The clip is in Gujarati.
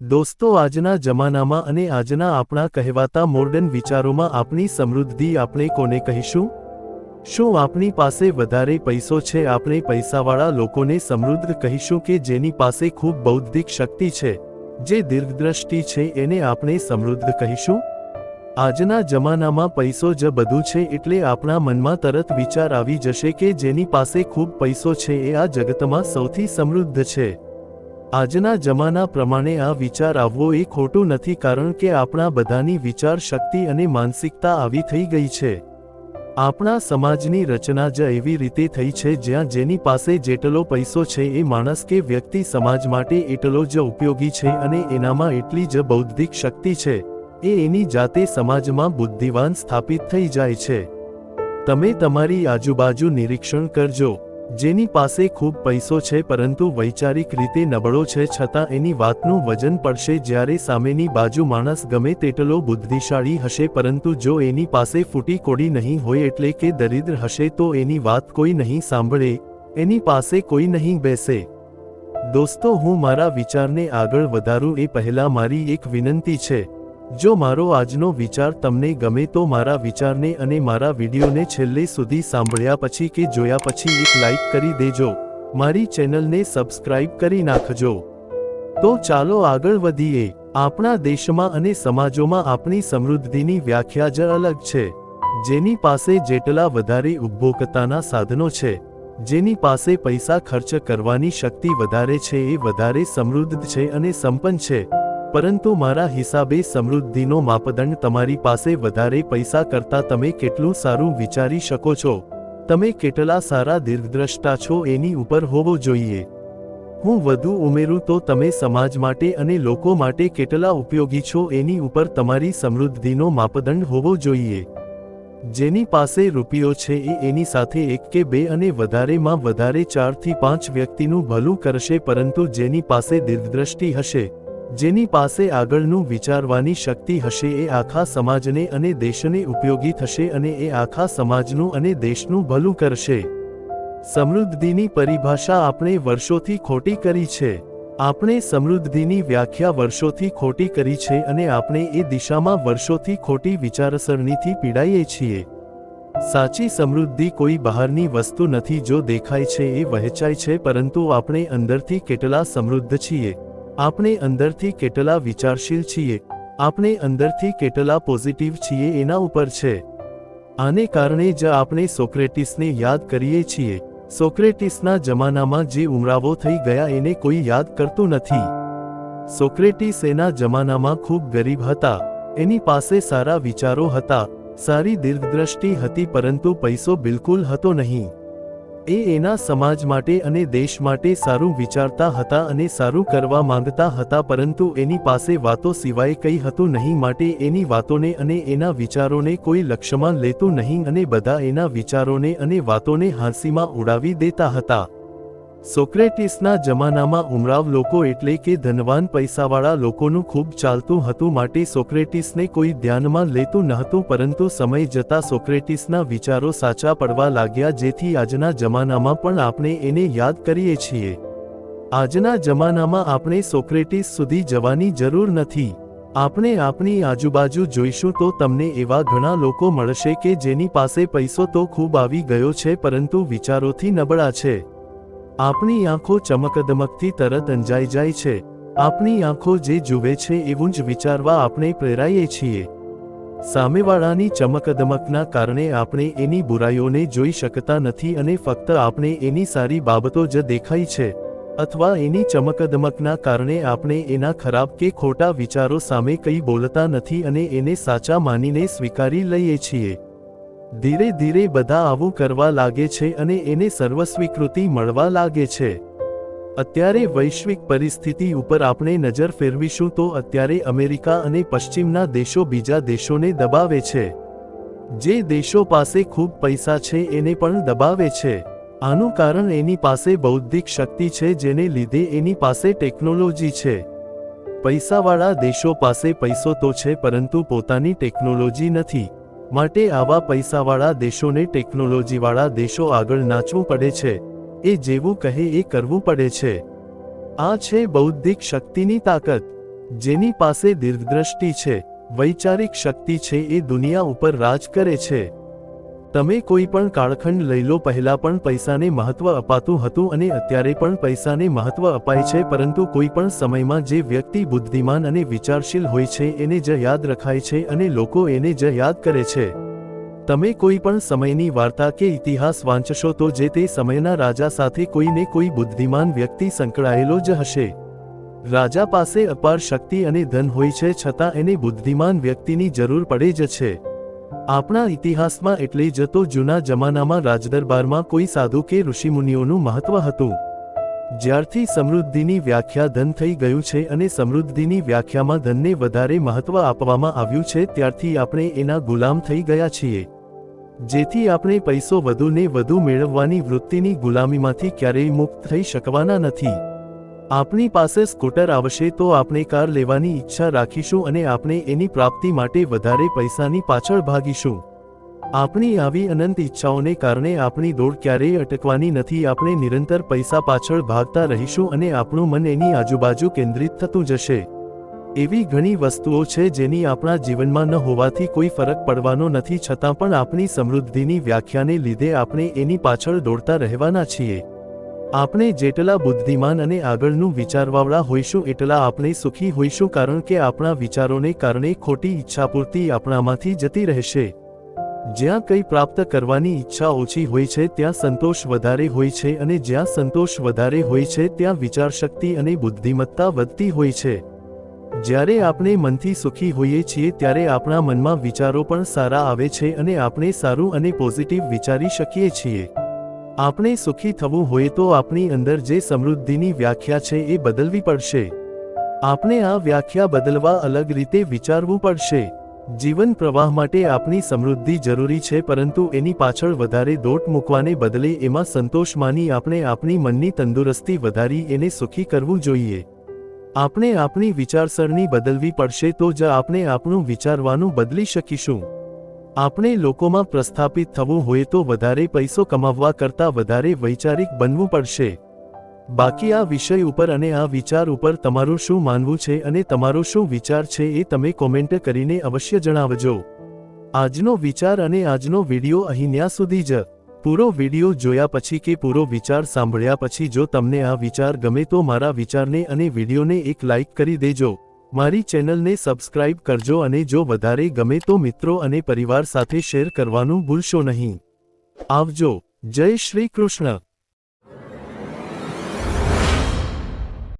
દોસ્તો, આજના જમાનામાં અને આજના આપણા કહેવાતા મોર્ડન વિચારોમાં આપણી સમૃદ્ધિ આપણે કોને કહીશું? શું આપણી પાસે વધારે પૈસો છે? આપણે પૈસાવાળા લોકોને સમૃદ્ધ કહીશું કે જેની પાસે ખૂબ બૌદ્ધિક શક્તિ છે, જે દીર્ઘદ્રષ્ટિ છે, એને આપણે સમૃદ્ધ કહીશું? આજના જમાનામાં પૈસો જ બધું છે એટલે આપણા મનમાં તરત વિચાર આવી જશે કે જેની પાસે ખૂબ પૈસો છે એ આ જગતમાં સૌથી સમૃદ્ધ છે. આજના જમાના પ્રમાણે આ વિચાર આવવો એ ખોટું નથી કારણ કે આપણા બધાની વિચાર શક્તિ અને માનસિકતા આવી થઈ ગઈ છે. આપણા સમાજની રચના જ એવી રીતે થઈ છે જ્યાં જેની પાસે જેટલો પૈસો છે એ માણસ કે વ્યક્તિ સમાજ માટે એટલો જ ઉપયોગી છે અને એનામાં એટલી જ બૌદ્ધિક શક્તિ છે. એ એની જાતે સમાજમાં બુદ્ધિવાન સ્થાપિત થઈ જાય છે. તમે તમારી આજુબાજુ નિરીક્ષણ કરજો. જેની પાસે ખૂબ પૈસો છે પરંતુ વૈચારિક રીતે નબળો છે છતાં એની વાતનું વજન પડશે જ્યારે સામેની બાજુ માણસ ગમે તેટલો બુદ્ધિશાળી હશે પરંતુ જો એની પાસે ફૂટી કોડી નહીં હોય એટલે કે દરિદ્ર હશે તો એની વાત કોઈ નહીં સાંભળે, એની પાસે કોઈ નહીં બેસે. દોસ્તો, હું મારા વિચારને આગળ વધારું એ પહેલા મારી એક વિનંતી છે. જો મારો આજનો વિચાર તમને ગમે તો મારા વિચારને અને મારા વિડીયોને છેલ્લે સુધી સાંભળ્યા પછી કે જોયા પછી એક લાઇક કરી દેજો. મારી ચેનલને સબસ્ક્રાઇબ કરી નાખજો. તો ચાલો આગળ વધીએ. આપણા દેશમાં અને સમાજોમાં આપણી સમૃદ્ધિની વ્યાખ્યા જ અલગ છે. જેની પાસે જેટલા વધારે ઉપભોક્તાના સાધનો છે, જેની પાસે પૈસા ખર્ચ કરવાની શક્તિ વધારે છે એ વધારે સમૃદ્ધ છે અને સંપન્ન છે. પરંતુ મારા હિસાબે સમૃદ્ધિનો માપદંડ તમારી પાસે વધારે પૈસા કરતાં તમે કેટલું સારું વિચારી શકો છો. તમે કેટલા સારા દીર્ઘદ્રષ્ટા છો એની ઉપર હોવો જોઈએ. હું વધુ ઉમેરું તો તમે સમાજ માટે અને લોકો માટે કેટલા ઉપયોગી છો એની ઉપર તમારી સમૃદ્ધિનો માપદંડ હોવો જોઈએ. જેની પાસે રૂપિયો છે એ એની સાથે એક કે બે અને વધારેમાં વધારે ચારથી પાંચ વ્યક્તિનું ભલું કરશે પરંતુ જેની પાસે દીર્ઘદ્રષ્ટિ હશે. જેની પાસે આગળનું વિચારવાની શક્તિ હશે એ આખા સમાજને અને દેશને ઉપયોગી થશે અને એ આખા સમાજનું અને દેશનું ભલું કરશે. સમૃદ્ધિની પરિભાષા આપણે વર્ષોથી ખોટી કરી છે. આપણે સમૃદ્ધિની વ્યાખ્યા વર્ષોથી ખોટી કરી છે અને આપણે એ દિશામાં વર્ષોથી ખોટી વિચારસરણીથી પીડાઈએ છીએ. સાચી સમૃદ્ધિ કોઈ બહારની વસ્તુ નથી જો દેખાય છે એ વહેંચાય છે પરંતુ આપણે અંદરથી કેટલા સમૃદ્ધ છીએ. આપણે અંદરથી કેટલા વિચારશીલ છીએ? આપણે અંદરથી કેટલા પોઝિટિવ છીએ એના ઉપર છે. આને કારણે જ આપણે સોક્રેટિસને યાદ કરીએ છીએ. સોક્રેટિસના જમાનામાં જે ઉમરાવો થઈ ગયા એને કોઈ યાદ કરતું નથી. સોક્રેટિસ એના જમાનામાં ખૂબ ગરીબ હતા. એની પાસે સારા વિચારો હતા. સારી દીર્ઘદ્રષ્ટિ હતી પરંતુ પૈસો બિલકુલ હતો નહીં. એ એના સમાજ માટે અને દેશ માટે સારું વિચારતા હતા અને સારું કરવા માંગતા હતા, પરંતુ એની પાસે વાતો સિવાય કંઈ હતું નહીં માટે એની વાતોને અને એના વિચારોને કોઈ લક્ષ્યમાં લેતું નહીં અને બધા એના વિચારોને અને વાતોને હાંસીમાં ઉડાવી દેતા હતા. સોક્રેટિસના જમાનામાં ઉમરાવ લોકો એટલે કે ધનવાન પૈસાવાળા લોકોનું ખૂબ ચાલતું હતું માટે સોક્રેટિસને કોઈ ધ્યાનમાં લેતું નહોતું પરંતુ સમય જતાં સોક્રેટિસના વિચારો સાચા પડવા લાગ્યા જેથી આજના જમાનામાં પણ આપણે એને યાદ કરીએ છીએ. આજના જમાનામાં આપણે સોક્રેટિસ સુધી જવાની જરૂર નથી. આપણે આપણી આજુબાજુ જોઈશું તો તમને એવા ઘણા લોકો મળશે કે જેની પાસે પૈસો તો ખૂબ આવી ગયો છે પરંતુ વિચારોથી નબળા છે. આપણી આંખો ચમકદમકથી તરત અંજાઈ જાય છે. આપણી આંખો જે જુએ છે એવું જ વિચારવા આપણે પ્રેરાઈએ છીએ. સામેવાળાની ચમકદમકના કારણે આપણે એની બુરાઈઓને જોઈ શકતા નથી અને ફક્ત આપણે એની સારી બાબતો જ દેખાય છે. અથવા એની ચમકદમકના કારણે આપણે એના ખરાબ કે ખોટા વિચારો સામે કંઈ બોલતા નથી અને એને સાચા માનીને સ્વીકારી લઈએ છીએ. ધીરે ધીરે બધા આવું કરવા લાગે છે અને એને સર્વસ્વીકૃતિ મળવા લાગે છે. અત્યારે વૈશ્વિક પરિસ્થિતિ ઉપર આપણે નજર ફેરવીશું તો અત્યારે અમેરિકા અને પશ્ચિમના દેશો બીજા દેશોને દબાવે છે. જે દેશો પાસે ખૂબ પૈસા છે એને પણ દબાવે છે. આનું કારણ એની પાસે બૌદ્ધિક શક્તિ છે જેને લીધે એની પાસે ટેકનોલોજી છે. પૈસાવાળા દેશો પાસે પૈસો તો છે પરંતુ પોતાની ટેકનોલોજી નથી. માટે આવા પૈસાવાળા દેશોને ટેકનોલોજીવાળા દેશો આગળ નાચવું પડે છે. એ જેવું કહે એ કરવું પડે છે. આ છે બૌદ્ધિક શક્તિની તાકાત. જેની પાસે દીર્ઘદ્રષ્ટિ છે, વૈચારિક શક્તિ છે એ દુનિયા ઉપર રાજ કરે છે. તમે કોઈ પણ કાળખંડ લઈ લો, પહેલા પણ પૈસાને મહત્વ અપાતું હતું અને અત્યારે પણ પૈસાને મહત્વ અપાય છે, પરંતુ કોઈ પણ સમયમાં જે વ્યક્તિ બુદ્ધિમાન અને વિચારશીલ હોય છે, એને જ યાદ રખાય છે અને લોકો એને જ યાદ કરે છે. તમે કોઈ પણ સમયની વાર્તા કે ઇતિહાસ વાંચશો તો જે તે સમયના રાજા સાથે કોઈને કોઈ બુદ્ધિમાન વ્યક્તિ સંકળાયેલો જ હશે. રાજા પાસે અપાર શક્તિ અને ધન હોય છે, છતાં એને બુદ્ધિમાન વ્યક્તિની જરૂર પડે જ છે. આપણા ઇતિહાસમાં એટલે જ તો જૂના જમાનામાં રાજદરબારમાં કોઈ સાધુ કે ઋષિમુનિઓનું મહત્વ હતું. જ્યારથી સમૃદ્ધિની વ્યાખ્યા ધન થઈ ગયું છે અને સમૃદ્ધિની વ્યાખ્યામાં ધનને વધારે મહત્વ આપવામાં આવ્યું છે ત્યારથી આપણે એના ગુલામ થઈ ગયા છીએ. જેથી આપણે પૈસો વધુ ને વધુ મેળવવાની વૃત્તિની ગુલામીમાંથી ક્યારેય મુક્ત થઈ શકવાના નથી. આપણી પાસે સ્કૂટર આવશે તો આપણે કાર લેવાની ઈચ્છા રાખીશું અને આપણે એની પ્રાપ્તિ માટે વધારે પૈસાની પાછળ ભાગીશું. આપણી આવી અનંત ઈચ્છાઓને કારણે આપણી દોડ ક્યારેય અટકવાની નથી, આપણે નિરંતર પૈસા પાછળ ભાગતા રહીશું અને આપણું મન એની આજુબાજુ કેન્દ્રિત થતું જશે. એવી ઘણી વસ્તુઓ છે જેની આપણા જીવનમાં ન હોવાથી કોઈ ફરક પડવાનો નથી, છતાં પણ આપણી સમૃદ્ધિની વ્યાખ્યાને લીધે આપણે એની પાછળ દોડતા રહેવાના છીએ. આપણે જેટલા બુદ્ધિમાન અને આગળનું વિચારવાવળા હોઈશું, એટલા આપણે સુખી હોઈશું કારણ કે આપણા વિચારોને કારણે ખોટી ઈચ્છાપૂર્તિ આપણામાંથી જતી રહેશે. જ્યાં કંઈ પ્રાપ્ત કરવાની ઈચ્છા ઓછી હોય છે, ત્યાં સંતોષ વધારે હોય છે અને જ્યાં સંતોષ વધારે હોય છે, ત્યાં વિચારશક્તિ અને બુદ્ધિમત્તા વધતી હોય છે. જ્યારે આપણે મનથી સુખી હોઈએ છીએ, ત્યારે આપણા મનમાં વિચારો પણ સારા આવે છે અને આપણે સારું અને પોઝિટિવ વિચારી શકીએ છીએ. આપણે સુખી થવું હોય તો આપણી અંદર જે સમૃદ્ધિની વ્યાખ્યા છે એ બદલવી પડશે. આપણે આ વ્યાખ્યા બદલવા અલગ રીતે વિચારવું પડશે. જીવન પ્રવાહ માટે આપણી સમૃદ્ધિ જરૂરી છે પરંતુ એની પાછળ વધારે દોટ મૂકવાને બદલે એમાં સંતોષ માની આપણે આપણી મનની તંદુરસ્તી વધારી એને સુખી કરવું જોઈએ. આપણે આપણી વિચારસરણી બદલવી પડશે તો જ આપણે આપણું વિચારવાનું બદલી શકીશું. આપણે લોકોમાં પ્રસ્થાપિત થવું હોય તો વધારે પૈસો કમાવવા કરતાં વધારે વૈચારિક બનવું પડશે. બાકી આ વિષય ઉપર અને આ વિચાર ઉપર તમારું શું માનવું છે અને તમારો શું વિચાર છે એ તમે કોમેન્ટ કરીને અવશ્ય જણાવજો. આજનો વિચાર અને આજનો વિડિયો અહીં ન્યા સુધી જ. પૂરો વિડિયો જોયા પછી કે પૂરો વિચાર સાંભળ્યા પછી જો તમને આ વિચાર ગમે તો મારા વિચારને અને વિડીયોને એક લાઇક કરી દેજો. મારી ચેનલને સબસ્ક્રાઇબ કરજો અને જો વધારે ગમે તો મિત્રો અને પરિવાર સાથે શેર કરવાનું ભૂલશો નહીં. આવજો. જય શ્રી કૃષ્ણ.